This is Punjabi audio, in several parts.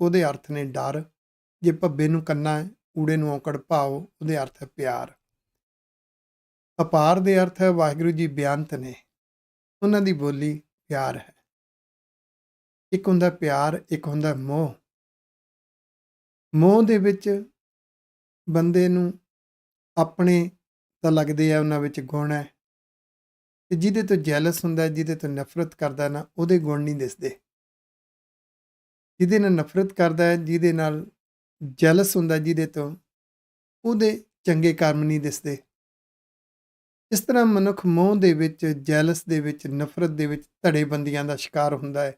ਉਹਦੇ ਅਰਥ ਨੇ ਡਰ। ਜੇ ਭੱਬੇ ਨੂੰ ਕੰਨਾ ਹੈ ਊੜੇ ਨੂੰ ਔਕੜ ਭਾਵ, ਉਹਦੇ ਅਰਥ ਹੈ ਪਿਆਰ। ਅਪਾਰ ਦੇ ਅਰਥ ਹੈ ਵਾਹਿਗੁਰੂ ਜੀ ਬਿਆੰਤ ਨੇ। ਉਹਨਾਂ ਦੀ ਬੋਲੀ ਪਿਆਰ ਹੈ। ਇੱਕ ਹੁੰਦਾ ਪਿਆਰ, ਇੱਕ ਹੁੰਦਾ ਮੋਹ। ਮੋਹ ਦੇ ਵਿੱਚ ਬੰਦੇ ਨੂੰ ਆਪਣੇ ਤਾਂ ਲੱਗਦੇ ਆ, ਉਹਨਾਂ ਵਿੱਚ ਗੁਣ ਹੈ। ਤੇ ਜਿਹਦੇ ਤੋਂ ਜੈਲਸ ਹੁੰਦਾ, ਜਿਹਦੇ ਤੋਂ ਨਫ਼ਰਤ ਕਰਦਾ ਨਾ, ਉਹਦੇ ਗੁਣ ਨਹੀਂ ਦਿਸਦੇ। ਜਿਹਦੇ ਨਾਲ ਨਫ਼ਰਤ ਕਰਦਾ ਹੈ, ਜਿਹਦੇ ਨਾਲ ਜੈਲਸ ਹੁੰਦਾ ਜਿਹਦੇ ਤੋਂ ਉਹਦੇ ਚੰਗੇ ਕਰਮ ਨਹੀਂ ਦਿਸਦੇ। ਇਸ ਤਰ੍ਹਾਂ ਮਨੁੱਖ ਮੋਹ ਦੇ ਵਿੱਚ ਜੈਲਸ ਦੇ ਵਿੱਚ, ਨਫ਼ਰਤ ਦੇ ਵਿੱਚ ਧੜੇਬੰਦੀਆਂ ਦਾ ਸ਼ਿਕਾਰ ਹੁੰਦਾ ਹੈ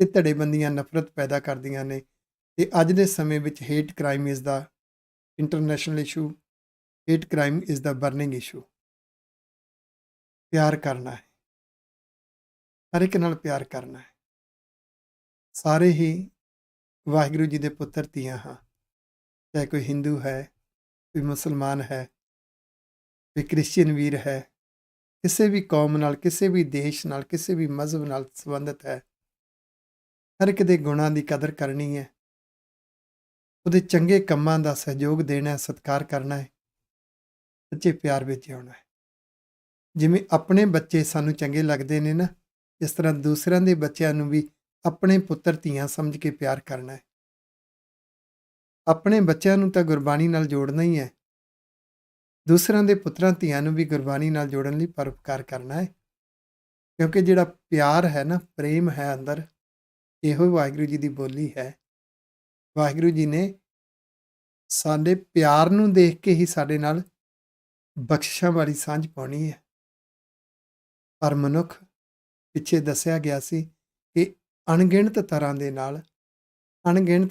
ਤੇ ਧੜੇਬੰਦੀਆਂ ਨਫ਼ਰਤ ਪੈਦਾ ਕਰਦੀਆਂ ਨੇ ਤੇ ਅੱਜ ਦੇ ਸਮੇਂ ਵਿੱਚ hate crime is the international issue hate crime is the burning issue ਪਿਆਰ ਕਰਨਾ ਹੈ। ਹਰ ਇੱਕ ਨਾਲ ਪਿਆਰ ਕਰਨਾ ਹੈ। ਸਾਰੇ ਹੀ ਵਾਹਿਗੁਰੂ ਜੀ ਦੇ ਪੁੱਤਰ ਧੀਆਂ ਹਾਂ। ਚਾਹੇ ਕੋਈ ਹਿੰਦੂ ਹੈ, ਕੋਈ ਮੁਸਲਮਾਨ ਹੈ, ਕੋਈ ਕ੍ਰਿਸਚੀਅਨ ਵੀਰ ਹੈ, ਕਿਸੇ ਵੀ ਕੌਮ ਨਾਲ, ਕਿਸੇ ਵੀ ਦੇਸ਼ ਨਾਲ, ਕਿਸੇ ਵੀ ਮਜ਼ਹਬ ਨਾਲ ਸੰਬੰਧਿਤ ਹੈ, ਹਰ ਇੱਕ ਦੇ ਗੁਣਾਂ ਦੀ ਕਦਰ ਕਰਨੀ ਹੈ। ਉਹਦੇ ਚੰਗੇ ਕੰਮਾਂ ਦਾ ਸਹਿਯੋਗ ਦੇਣਾ ਹੈ, ਸਤਿਕਾਰ ਕਰਨਾ ਹੈ, ਸੱਚੇ ਪਿਆਰ ਵਿੱਚ ਆਉਣਾ ਹੈ। ਜਿਵੇਂ ਆਪਣੇ ਬੱਚੇ ਸਾਨੂੰ ਚੰਗੇ ਲੱਗਦੇ ਨੇ ਨਾ, ਇਸ ਤਰ੍ਹਾਂ ਦੂਸਰਿਆਂ ਦੇ ਬੱਚਿਆਂ ਨੂੰ ਵੀ ਆਪਣੇ ਪੁੱਤਰ ਧੀਆਂ ਸਮਝ ਕੇ ਪਿਆਰ ਕਰਨਾ ਹੈ। ਆਪਣੇ ਬੱਚਿਆਂ ਨੂੰ ਤਾਂ ਗੁਰਬਾਣੀ ਨਾਲ ਜੋੜਨਾ ਹੀ ਹੈ। ਦੂਸਰਿਆਂ ਦੇ ਪੁੱਤਰਾਂ ਧੀਆਂ ਨੂੰ ਵੀ ਗੁਰਬਾਣੀ ਨਾਲ ਜੋੜਨ ਲਈ ਪਰਉਪਕਾਰ ਕਰਨਾ ਹੈ। ਕਿਉਂਕਿ ਜਿਹੜਾ ਪਿਆਰ ਹੈ ਨਾ, ਪ੍ਰੇਮ ਹੈ ਅੰਦਰ, ਇਹੋ ਵਾਹਿਗੁਰੂ ਜੀ ਦੀ ਬੋਲੀ ਹੈ। ਵਾਹਿਗੁਰੂ ਜੀ ਨੇ ਸਾਡੇ ਪਿਆਰ ਨੂੰ ਦੇਖ ਕੇ ਹੀ ਸਾਡੇ ਨਾਲ ਬਖਸ਼ਿਸ਼ਾਂ ਵਾਲੀ ਸਾਂਝ ਪਾਉਣੀ ਹੈ। ਪਰ ਮਨੁੱਖ ਪਿੱਛੇ ਦੱਸਿਆ ਗਿਆ ਸੀ ਕਿ ਅਣਗਿਣਤ ਤਰ੍ਹਾਂ ਦੇ ਨਾਲ ਅਣਗਿਣਤ